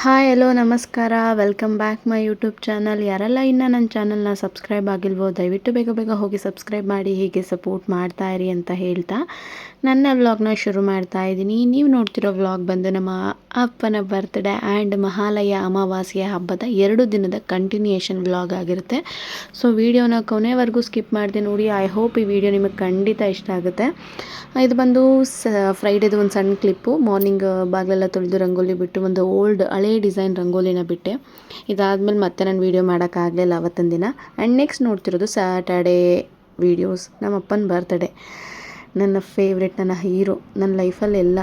Hi, hello, ನಮಸ್ಕಾರ. Welcome back my YouTube channel ಯಾರೆಲ್ಲ ಇನ್ನೂ ನನ್ನ ಚಾನಲ್ನ ಸಬ್ಸ್ಕ್ರೈಬ್ ಆಗಿಲ್ವೋ, ದಯವಿಟ್ಟು ಬೇಗ ಬೇಗ ಹೋಗಿ ಸಬ್ಸ್ಕ್ರೈಬ್ ಮಾಡಿ, ಹೀಗೆ ಸಪೋರ್ಟ್ ಮಾಡ್ತಾ ಇರಿ ಅಂತ ಹೇಳ್ತಾ ನನ್ನ ವ್ಲಾಗ್ನ ಶುರು ಮಾಡ್ತಾ ಇದ್ದೀನಿ. ನೀವು ನೋಡ್ತಿರೋ ವ್ಲಾಗ್ ಬಂದು ನಮ್ಮ ಅಪ್ಪನ ಬರ್ತ್ಡೇ ಆ್ಯಂಡ್ ಮಹಾಲಯ ಅಮಾವಾಸ್ಯೆ ಹಬ್ಬದ ಎರಡು ದಿನದ ಕಂಟಿನ್ಯೂಯೇಷನ್ ವ್ಲಾಗ್ ಆಗಿರುತ್ತೆ. ಸೊ ವಿಡಿಯೋನ ಕೊನೆವರೆಗೂ ಸ್ಕಿಪ್ ಮಾಡಿದೆ ನೋಡಿ. ಐ ಹೋಪ್ ಈ ವಿಡಿಯೋ ನಿಮಗೆ ಖಂಡಿತ ಇಷ್ಟ ಆಗುತ್ತೆ. ಇದು ಬಂದು ಸ ಫ್ರೈಡೇದು ಒಂದು ಸಣ್ಣ ಕ್ಲಿಪ್ಪು ಮಾರ್ನಿಂಗ್ ಬಾಗಿಲೆಲ್ಲ ತೊಳೆದು ರಂಗೋಲಿ ಬಿಟ್ಟು ಒಂದು ಓಲ್ಡ್ ಹಳೆ ಡಿಸೈನ್ ರಂಗೋಲಿನ ಬಿಟ್ಟೆ. ಇದಾದಮೇಲೆ ಮತ್ತೆ ನಾನು ವೀಡಿಯೋ ಮಾಡೋಕ್ಕಾಗಲಿಲ್ಲ ಅವತ್ತಿನ ದಿನ. ಆ್ಯಂಡ್ ನೆಕ್ಸ್ಟ್ ನೋಡ್ತಿರೋದು ಸ್ಯಾಟರ್ಡೇ ವೀಡಿಯೋಸ್ ನಮ್ಮ ಅಪ್ಪನ ಬರ್ತ್ಡೇ ನನ್ನ ಫೇವ್ರೆಟ್ ನನ್ನ ಹೀರೋ ನನ್ನ ಲೈಫಲ್ಲಿ ಎಲ್ಲ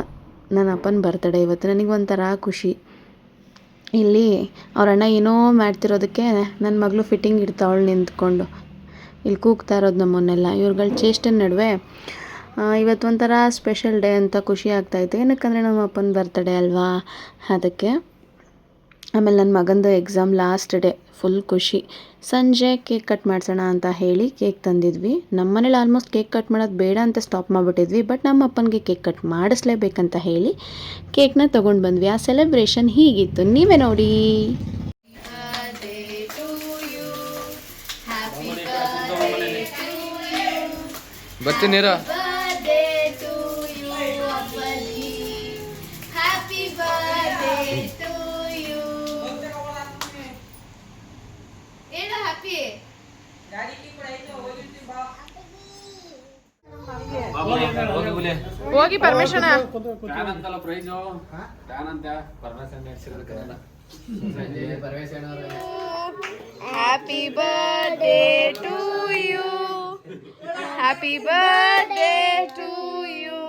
ನನ್ನ ಅಪ್ಪನ ಬರ್ತಡೇ ಇವತ್ತು, ನನಗೆ ಒಂಥರ ಖುಷಿ. ಇಲ್ಲಿ ಅವ್ರ ಅಣ್ಣ ಏನೋ ಮಾಡ್ತಿರೋದಕ್ಕೆ ನನ್ನ ಮಗಳು ಫಿಟ್ಟಿಂಗ್ ಇಡ್ತಾವಳು ನಿಂತ್ಕೊಂಡು. ಇಲ್ಲಿ ಕೂಗ್ತಾ ಇರೋದು ನಮ್ಮನ್ನೆಲ್ಲ. ಇವ್ರುಗಳ ಚೇಷ್ಟನ ನಡುವೆ ಇವತ್ತು ಒಂಥರ ಸ್ಪೆಷಲ್ ಡೇ ಅಂತ ಖುಷಿ ಆಗ್ತಾಯಿತ್ತು ಏನಕ್ಕಂದರೆ ನಮ್ಮ ಅಪ್ಪನ ಬರ್ತಡೇ ಅಲ್ವಾ? ಅದಕ್ಕೆ ಆಮೇಲೆ ನನ್ನ ಮಗಂದು ಎಕ್ಸಾಮ್ ಲಾಸ್ಟ್ ಡೇ ಫುಲ್ ಖುಷಿ. ಸಂಜೆ ಕೇಕ್ ಕಟ್ ಮಾಡಿಸೋಣ ಅಂತ ಹೇಳಿ ಕೇಕ್ ತಂದಿದ್ವಿ. ನಮ್ಮ ಮನೇಲಿ ಆಲ್ಮೋಸ್ಟ್ ಕೇಕ್ ಕಟ್ ಮಾಡೋದು ಬೇಡ ಅಂತ ಸ್ಟಾಪ್ ಮಾಡಿಬಿಟ್ಟಿದ್ವಿ ಬಟ್ ನಮ್ಮ ಅಪ್ಪನಿಗೆ ಕೇಕ್ ಕಟ್ ಮಾಡಿಸ್ಲೇಬೇಕಂತ ಹೇಳಿ ಕೇಕ್ನ ತೊಗೊಂಡು ಬಂದ್ವಿ. ಆ ಸೆಲೆಬ್ರೇಷನ್ ಹೀಗಿತ್ತು. ನೀವೇ ನೋಡಿ. ಬರ್ತೀನಿ ಹೋಗಿ permission happy birthday to you happy birthday to you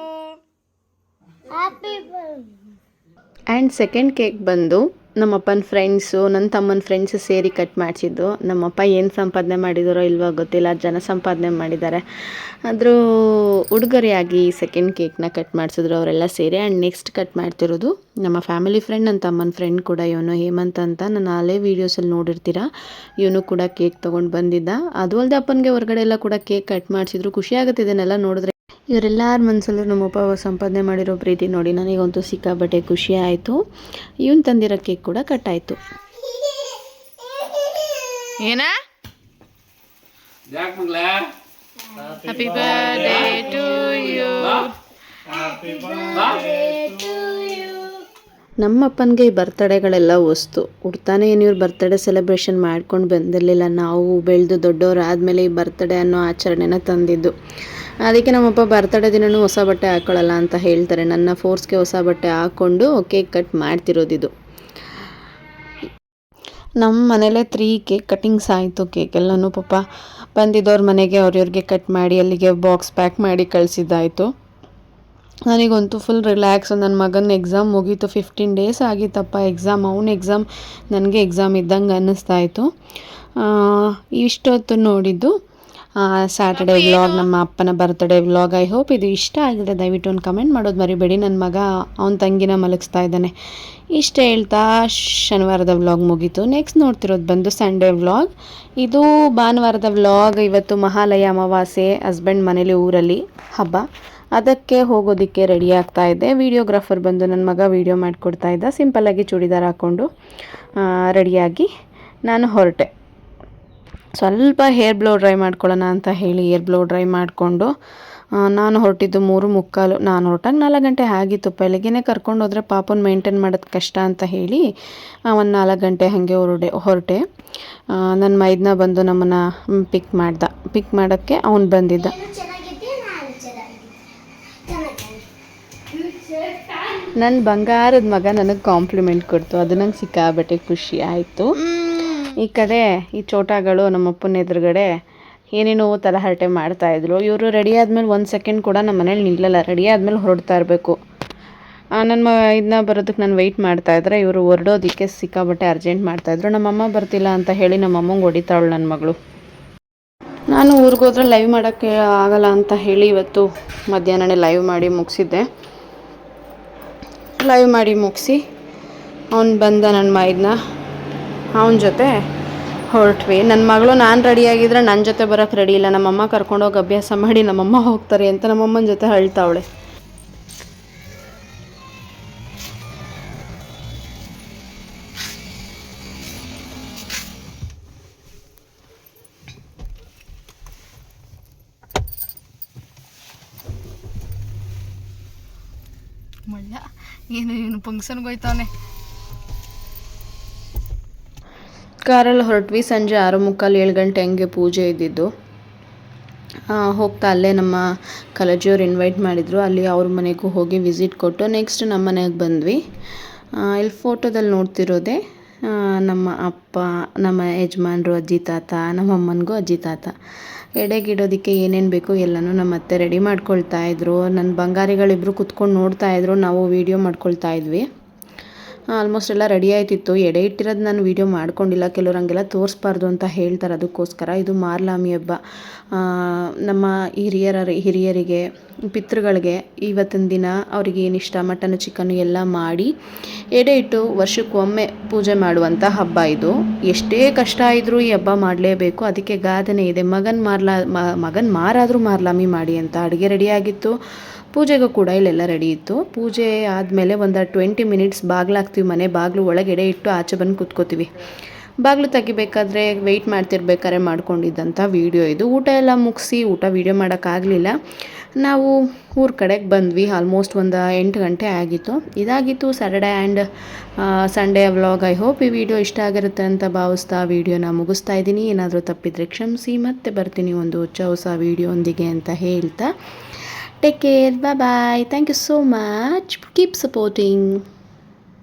and second cake ಬಂದು ನಮ್ಮಪ್ಪನ ಫ್ರೆಂಡ್ಸು ನನ್ನ ತಮ್ಮನ ಫ್ರೆಂಡ್ಸು ಸೇರಿ ಕಟ್ ಮಾಡಿಸಿದ್ದು. ನಮ್ಮಪ್ಪ ಏನು ಸಂಪಾದನೆ ಮಾಡಿದಾರೋ ಇಲ್ವೋ ಗೊತ್ತಿಲ್ಲ, ಜನ ಸಂಪಾದನೆ ಮಾಡಿದ್ದಾರೆ. ಆದರೂ ಉಡುಗೊರೆಯಾಗಿ ಸೆಕೆಂಡ್ ಕೇಕ್ನ ಕಟ್ ಮಾಡಿಸಿದ್ರು ಅವರೆಲ್ಲ ಸೇರಿ. ಆ್ಯಂಡ್ ನೆಕ್ಸ್ಟ್ ಕಟ್ ಮಾಡ್ತಿರೋದು ನಮ್ಮ ಫ್ಯಾಮಿಲಿ ಫ್ರೆಂಡ್ ನನ್ನ ತಮ್ಮನ ಫ್ರೆಂಡ್ ಕೂಡ ಇವನು ಹೇಮಂತ್ ಅಂತ. ನಾನು ಹಲೇ ವೀಡಿಯೋಸಲ್ಲಿ ನೋಡಿರ್ತೀರ, ಇವನು ಕೂಡ ಕೇಕ್ ತೊಗೊಂಡು ಬಂದಿದ್ದ. ಅದು ಅಲ್ಲದೆ ಅಪ್ಪನಿಗೆ ಹೊರಗಡೆ ಎಲ್ಲ ಕೂಡ ಕೇಕ್ ಕಟ್ ಮಾಡಿಸಿದ್ರು. ಖುಷಿ ಆಗುತ್ತೆ ಇದನ್ನೆಲ್ಲ ನೋಡಿದ್ರೆ. ಇವರೆಲ್ಲರ ಮನಸ್ಸಲ್ಲೂ ನಮ್ಮಪ್ಪ ಸಂಪಾದನೆ ಮಾಡಿರೋ ಪ್ರೀತಿ ನೋಡಿ ನನಗಂತೂ ಸಿಕ್ಕಾಬಟ್ಟೆ ಖುಷಿ ಆಯಿತು. ಇವನು ತಂದಿರೋ ಕೇಕ್ ಕೂಡ ಕಟ್ಟಾಯಿತು ಏನ? ಏನಾ ಮಗ್ಲೇ? ಹ್ಯಾಪಿ ಬರ್ಡೇ ಟು ಯು ನಮ್ಮಪ್ಪನಿಗೆ ಈ ಬರ್ತ್ಡೇಗಳೆಲ್ಲ ವಸ್ತು. ಹುಡ್ತಾನೆ ಏನು ಇವ್ರು ಬರ್ತಡೇ ಸೆಲೆಬ್ರೇಷನ್ ಮಾಡ್ಕೊಂಡು ಬಂದಿರಲಿಲ್ಲ. ನಾವು ಬೆಳೆದು ದೊಡ್ಡವರು ಆದಮೇಲೆ ಈ ಬರ್ತಡೇ ಅನ್ನೋ ಆಚರಣೆನ ತಂದಿದ್ದು. ಅದಕ್ಕೆ ನಮ್ಮಪ್ಪ ಬರ್ತಡೇ ದಿನವೂ ಹೊಸ ಬಟ್ಟೆ ಹಾಕೊಳ್ಳಲ್ಲ ಅಂತ ಹೇಳ್ತಾರೆ. ನನ್ನ ಫೋರ್ಸ್ಗೆ ಹೊಸ ಬಟ್ಟೆ ಹಾಕ್ಕೊಂಡು ಕೇಕ್ ಕಟ್ ಮಾಡ್ತಿರೋದಿದು. ನಮ್ಮ ಮನೇಲೇ ತ್ರೀ ಕೇಕ್ ಕಟಿಂಗ್ಸ್ ಆಯಿತು. ಕೇಕ್ ಎಲ್ಲನೂ ಪಾಪ ಬಂದಿದ್ದವ್ರ ಮನೆಗೆ ಅವ್ರವ್ರಿಗೆ ಕಟ್ ಮಾಡಿ ಅಲ್ಲಿಗೆ ಬಾಕ್ಸ್ ಪ್ಯಾಕ್ ಮಾಡಿ ಕಳಿಸಿದ್ದಾಯಿತು. ನನಗಂತೂ ಫುಲ್ ರಿಲ್ಯಾಕ್ಸ್ ನನ್ನ ಮಗನ ಎಕ್ಸಾಮ್ ಮುಗೀತು. ಫಿಫ್ಟೀನ್ ಡೇಸ್ ಆಗಿತ್ತಪ್ಪ ಎಕ್ಸಾಮ್ ಅವನ ಎಕ್ಸಾಮ್ ನನಗೆ ಎಕ್ಸಾಮ್ ಇದ್ದಂಗೆ ಅನ್ನಿಸ್ತಾ ಇತ್ತು ಆ, ಇಷ್ಟೊತ್ತು ನೋಡಿದ್ದು ಸ್ಯಾಟರ್ಡೇ ವ್ಲಾಗ್ ನಮ್ಮ ಅಪ್ಪನ ಬರ್ತ್ಡೇ ವ್ಲಾಗ್ ಐ ಹೋಪ್ ಇದು ಇಷ್ಟ ಆಗಿದೆ. ದಯವಿಟ್ಟು ಒಂದು ಕಮೆಂಟ್ ಮಾಡೋದು ಮರಿಬೇಡಿ. ನನ್ನ ಮಗ ಅವನ ತಂಗಿನ ಮಲಗಿಸ್ತಾ ಇದ್ದಾನೆ. ಇಷ್ಟ ಹೇಳ್ತಾ ಶನಿವಾರದ ವ್ಲಾಗ್ ಮುಗೀತು. ನೆಕ್ಸ್ಟ್ ನೋಡ್ತಿರೋದು ಬಂದು ಸಂಡೇ ವ್ಲಾಗ್ ಇದು ಭಾನುವಾರದ ವ್ಲಾಗ್ ಇವತ್ತು ಮಹಾಲಯ ಅಮಾವಾಸ್ಯೆ ಹಸ್ಬೆಂಡ್ ಮನೇಲಿ ಊರಲ್ಲಿ ಹಬ್ಬ. ಅದಕ್ಕೆ ಹೋಗೋದಕ್ಕೆ ರೆಡಿ ಆಗ್ತಾ ಇದ್ದೆ ವಿಡಿಯೋಗ್ರಾಫರ್ ಬಂದು ನನ್ನ ಮಗ ವೀಡಿಯೋ ಮಾಡಿಕೊಡ್ತಾ ಇದ್ದ. ಸಿಂಪಲ್ಲಾಗಿ ಚೂಡಿದಾರ್ ಹಾಕ್ಕೊಂಡು ರೆಡಿಯಾಗಿ ನಾನು ಹೊರಟೆ. ಸ್ವಲ್ಪ ಹೇರ್ ಬ್ಲೋ ಡ್ರೈ ಮಾಡ್ಕೊಳ್ಳೋಣ ಅಂತ ಹೇಳಿ ಹೇರ್ ಬ್ಲೋ ಡ್ರೈ ಮಾಡಿಕೊಂಡು ನಾನು ಹೊರಟಿದ್ದು ಮೂರು ಮುಕ್ಕಾಲು ನಾನು ಹೊರಟಾಗ ನಾಲ್ಕು ಗಂಟೆ ಆಗಿತ್ತು. ಬೆಳಗ್ಗೆನೇ ಕರ್ಕೊಂಡು ಹೋದರೆ ಪಾಪನ ಮೇಂಟೈನ್ ಮಾಡೋದು ಕಷ್ಟ ಅಂತ ಹೇಳಿ ಒಂದು ನಾಲ್ಕು ಗಂಟೆ ಹಾಗೆ ಹೊರಡೆ ಹೊರಟೆ. ನನ್ನ ಮೈದ್ನ ಬಂದು ನಮ್ಮನ್ನು ಪಿಕ್ ಮಾಡ್ದ. ಪಿಕ್ ಮಾಡೋಕ್ಕೆ ಅವನು ಬಂದಿದ್ದ. ನನ್ನ ಬಂಗಾರದ ಮಗ ನನಗೆ ಕಾಂಪ್ಲಿಮೆಂಟ್ ಕೊಡ್ತು. ಅದು ನಂಗೆ ಸಿಕ್ಕಾಬಟ್ಟೆ ಖುಷಿ ಆಯಿತು. ಈ ಕಡೆ ಈ ಚೋಟಾಗಳು ನಮ್ಮ ಅಪ್ಪನ ಎದುರುಗಡೆ ಏನೇನೋ ತಲಹರಟೆ ಮಾಡ್ತಾಯಿದ್ರು ಇವರು ರೆಡಿ ಆದಮೇಲೆ ಒಂದು ಸೆಕೆಂಡ್ ಕೂಡ ನಮ್ಮ ಮನೇಲಿ ನಿಲ್ಲಲ್ಲ. ರೆಡಿ ಆದಮೇಲೆ ಹೊರಡ್ತಾ ಇರಬೇಕು. ನನ್ನ ಇದನ್ನ ಬರೋದಕ್ಕೆ ನಾನು ವೆಯ್ಟ್ ಮಾಡ್ತಾ ಇದ್ರೆ ಇವರು ಹೊರಡೋದಕ್ಕೆ ಸಿಕ್ಕಾಬಟ್ಟೆ ಅರ್ಜೆಂಟ್ ಮಾಡ್ತಾಯಿದ್ರು ನಮ್ಮಮ್ಮ ಬರ್ತಿಲ್ಲ ಅಂತ ಹೇಳಿ ನಮ್ಮ ಅಮ್ಮಂಗೆ ಹೊಡಿತಾವಳು ನನ್ನ ಮಗಳು. ನಾನು ಊರಿಗೆ ಹೋದ್ರೆ ಲೈವ್ ಮಾಡೋಕ್ಕೆ ಆಗಲ್ಲ ಅಂತ ಹೇಳಿ ಇವತ್ತು ಮಧ್ಯಾಹ್ನನೇ ಲೈವ್ ಮಾಡಿ ಮುಗಿಸಿದ್ದೆ. ಲೈವ್ ಮಾಡಿ ಮುಗಿಸಿ, ಅವ್ನು ಬಂದ ನನ್ನ ಮೈದನ್ನ ಅವನ ಜೊತೆ ಹೊರಟ್ವಿ. ನನ್ನ ಮಗಳು ನಾನು ರೆಡಿಯಾಗಿದ್ದರೆ ನನ್ನ ಜೊತೆ ಬರೋಕ್ಕೆ ರೆಡಿ ಇಲ್ಲ. ನಮ್ಮಮ್ಮ ಕರ್ಕೊಂಡು ಕರ್ಕೊಂಡೋಗಿ ಅಭ್ಯಾಸ ಮಾಡಿ ನಮ್ಮಮ್ಮ ಹೋಗ್ತಾರೆ ಅಂತ ನಮ್ಮಮ್ಮನ ಜೊತೆ ಹೇಳ್ತಾವಳೆ ಏನು ಏನು ಫಂಕ್ಷನ್ಗೆ ಹೋಯ್ತಾನೆ ಕಾರಲ್ಲಿ ಹೊರಟ್ವಿ ಸಂಜೆ ಆರು ಮುಕ್ಕಾಲು ಏಳು ಗಂಟೆ ಹಂಗೆ ಪೂಜೆ ಇದ್ದಿದ್ದು. ಹೋಗ್ತಾ ಅಲ್ಲೇ ನಮ್ಮ ಕಲಜಿಯವ್ರು ಇನ್ವೈಟ್ ಮಾಡಿದರು. ಅಲ್ಲಿ ಅವ್ರ ಮನೆಗೂ ಹೋಗಿ ವಿಸಿಟ್ ಕೊಟ್ಟು ನೆಕ್ಸ್ಟ್ ನಮ್ಮ ಮನೆಗೆ ಬಂದ್ವಿ. ಇಲ್ಲಿ ಫೋಟೋದಲ್ಲಿ ನೋಡ್ತಿರೋದೆ ನಮ್ಮ ಅಪ್ಪ, ನಮ್ಮ ಯಜಮಾನ್ರು ಅಜ್ಜಿ ತಾತ, ನಮ್ಮ ಅಮ್ಮನಿಗೂ ಅಜ್ಜಿ ತಾತ. ಎಡೆಗಿಡೋದಕ್ಕೆ ಏನೇನು ಬೇಕು ಎಲ್ಲನೂ ನಮ್ಮ ಅತ್ತೆ ರೆಡಿ ಮಾಡ್ಕೊಳ್ತಾ ಇದ್ರು. ನನ್ನ ಬಂಗಾರಿಗಳಿಬ್ಬರು ಕುತ್ಕೊಂಡು ನೋಡ್ತಾ ಇದ್ರು. ನಾವು ವೀಡಿಯೋ ಮಾಡ್ಕೊಳ್ತಾ ಇದ್ವಿ. ಆಲ್ಮೋಸ್ಟ್ ಎಲ್ಲ ರೆಡಿ ಆಯ್ತಿತ್ತು. ಎಡೆ ಇಟ್ಟಿರೋದು ನಾನು ವೀಡಿಯೋ ಮಾಡ್ಕೊಂಡಿಲ್ಲ. ಕೆಲವ್ರು ಹಂಗೆಲ್ಲ ತೋರಿಸ್ಬಾರ್ದು ಅಂತ ಹೇಳ್ತಾರೆ ಅದಕ್ಕೋಸ್ಕರ. ಇದು ಮಾರ್ಲಾಮಿ ಹಬ್ಬ. ನಮ್ಮ ಹಿರಿಯರ, ಹಿರಿಯರಿಗೆ, ಪಿತೃಗಳಿಗೆ ಇವತ್ತಿನ ದಿನ ಅವರಿಗೆ ಏನು ಇಷ್ಟ ಮಟನ್ ಚಿಕನ್ ಎಲ್ಲ ಮಾಡಿ ಎಡೆ ಇಟ್ಟು ವರ್ಷಕ್ಕೊಮ್ಮೆ ಪೂಜೆ ಮಾಡುವಂಥ ಹಬ್ಬ ಇದು. ಎಷ್ಟೇ ಕಷ್ಟ ಇದ್ದರೂ ಈ ಹಬ್ಬ ಮಾಡಲೇಬೇಕು. ಅದಕ್ಕೆ ಗಾದನೆ ಇದೆ. ಮಗನ ಮಾರ್ಲಾ ಮಗನ ಮಾರಾದರೂ ಮಾರ್ಲಾಮಿ ಮಾಡಿ ಅಂತ. ಅಡುಗೆ ರೆಡಿಯಾಗಿತ್ತು ಪೂಜೆಗೂ ಕೂಡ ಇಲ್ಲೆಲ್ಲ ರೆಡಿ ಇತ್ತು. ಪೂಜೆ ಆದಮೇಲೆ ಒಂದು ಟ್ವೆಂಟಿ ಮಿನಿಟ್ಸ್ ಬಾಗ್ಲಾಗ್ತೀವಿ ಮನೆ, ಬಾಗಿಲು ಒಳಗೆಡೆ ಇಟ್ಟು ಆಚೆ ಬಂದು ಕೂತ್ಕೋತೀವಿ. ಬಾಗಿಲು ತೆಗಿಬೇಕಾದ್ರೆ ವೆಯ್ಟ್ ಮಾಡ್ತಿರ್ಬೇಕಾದ್ರೆ ಮಾಡ್ಕೊಂಡಿದ್ದಂಥ ವೀಡಿಯೋ ಇದು. ಊಟ ಎಲ್ಲ ಮುಗಿಸಿ, ಊಟ ವೀಡಿಯೋ ಮಾಡೋಕ್ಕಾಗಲಿಲ್ಲ. ನಾವು ಊರ ಕಡೆಗೆ ಬಂದ್ವಿ ಆಲ್ಮೋಸ್ಟ್ ಒಂದು ಎಂಟು ಗಂಟೆ ಆಗಿತ್ತು. ಇದಾಗಿತ್ತು Saturday and Sunday vlog I hope ಈ ವಿಡಿಯೋ ಇಷ್ಟ ಆಗಿರುತ್ತೆ ಅಂತ ಭಾವಿಸ್ತಾ ವೀಡಿಯೋನ ಮುಗಿಸ್ತಾ ಇದ್ದೀನಿ. ಏನಾದರೂ ತಪ್ಪಿದರೆ ಕ್ಷಮಿಸಿ. ಮತ್ತೆ ಬರ್ತೀನಿ ಒಂದು ಹೊಸ ಹೊಸ ವೀಡಿಯೋ ಅಂತ ಹೇಳ್ತಾ. Take care. Bye bye. Thank you so much. Keep supporting.